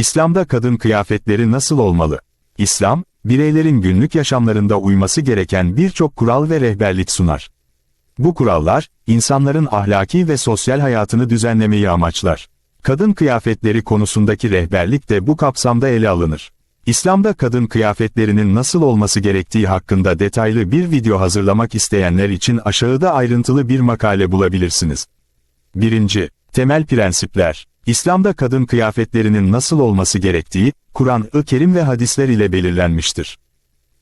İslam'da kadın kıyafetleri nasıl olmalı? İslam, bireylerin günlük yaşamlarında uyması gereken birçok kural ve rehberlik sunar. Bu kurallar, insanların ahlaki ve sosyal hayatını düzenlemeyi amaçlar. Kadın kıyafetleri konusundaki rehberlik de bu kapsamda ele alınır. İslam'da kadın kıyafetlerinin nasıl olması gerektiği hakkında detaylı bir video hazırlamak isteyenler için aşağıda ayrıntılı bir makale bulabilirsiniz. 1. Temel prensipler. İslam'da kadın kıyafetlerinin nasıl olması gerektiği, Kur'an-ı Kerim ve hadisler ile belirlenmiştir.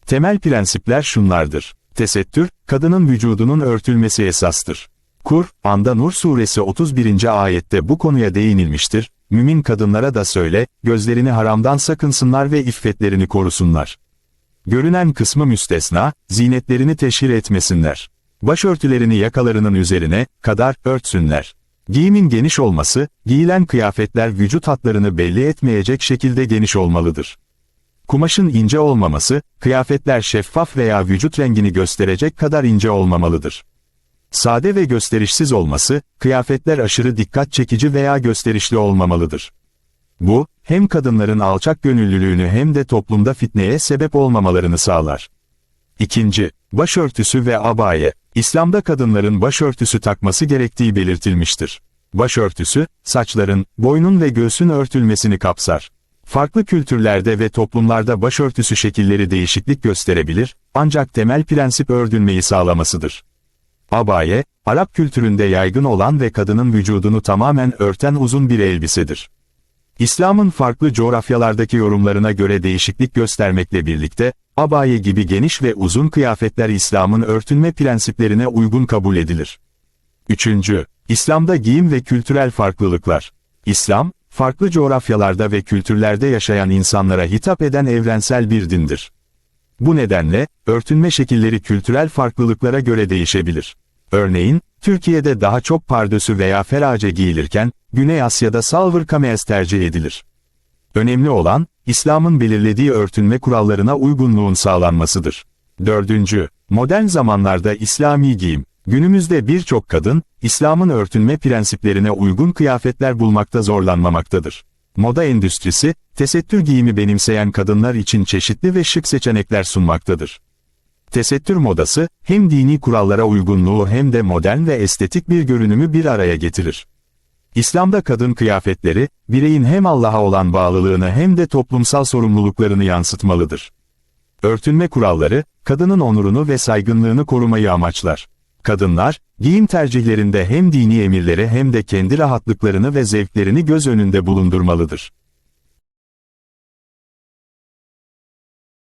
Temel prensipler şunlardır. Tesettür, kadının vücudunun örtülmesi esastır. Kur'an'da Nur suresi 31. ayette bu konuya değinilmiştir. Mümin kadınlara da söyle, gözlerini haramdan sakınsınlar ve iffetlerini korusunlar. Görünen kısmı müstesna, zinetlerini teşhir etmesinler. Başörtülerini yakalarının üzerine kadar örtsünler. Giyimin geniş olması, giyilen kıyafetler vücut hatlarını belli etmeyecek şekilde geniş olmalıdır. Kumaşın ince olmaması, kıyafetler şeffaf veya vücut rengini gösterecek kadar ince olmamalıdır. Sade ve gösterişsiz olması, kıyafetler aşırı dikkat çekici veya gösterişli olmamalıdır. Bu, hem kadınların alçak gönüllülüğünü hem de toplumda fitneye sebep olmamalarını sağlar. İkinci, başörtüsü ve abaye. İslam'da kadınların başörtüsü takması gerektiği belirtilmiştir. Başörtüsü, saçların, boynun ve göğsün örtülmesini kapsar. Farklı kültürlerde ve toplumlarda başörtüsü şekilleri değişiklik gösterebilir, ancak temel prensip ördülmeyi sağlamasıdır. Abaye, Arap kültüründe yaygın olan ve kadının vücudunu tamamen örten uzun bir elbisedir. İslam'ın farklı coğrafyalardaki yorumlarına göre değişiklik göstermekle birlikte, abaye gibi geniş ve uzun kıyafetler İslam'ın örtünme prensiplerine uygun kabul edilir. 3. İslam'da giyim ve kültürel farklılıklar. İslam, farklı coğrafyalarda ve kültürlerde yaşayan insanlara hitap eden evrensel bir dindir. Bu nedenle, örtünme şekilleri kültürel farklılıklara göre değişebilir. Örneğin, Türkiye'de daha çok pardösü veya ferace giyilirken, Güney Asya'da salvır kameez tercih edilir. Önemli olan, İslam'ın belirlediği örtünme kurallarına uygunluğun sağlanmasıdır. 4. Modern zamanlarda İslami giyim. Günümüzde birçok kadın, İslam'ın örtünme prensiplerine uygun kıyafetler bulmakta zorlanmamaktadır. Moda endüstrisi, tesettür giyimi benimseyen kadınlar için çeşitli ve şık seçenekler sunmaktadır. Tesettür modası, hem dini kurallara uygunluğu hem de modern ve estetik bir görünümü bir araya getirir. İslam'da kadın kıyafetleri, bireyin hem Allah'a olan bağlılığını hem de toplumsal sorumluluklarını yansıtmalıdır. Örtünme kuralları, kadının onurunu ve saygınlığını korumayı amaçlar. Kadınlar, giyim tercihlerinde hem dini emirleri hem de kendi rahatlıklarını ve zevklerini göz önünde bulundurmalıdır.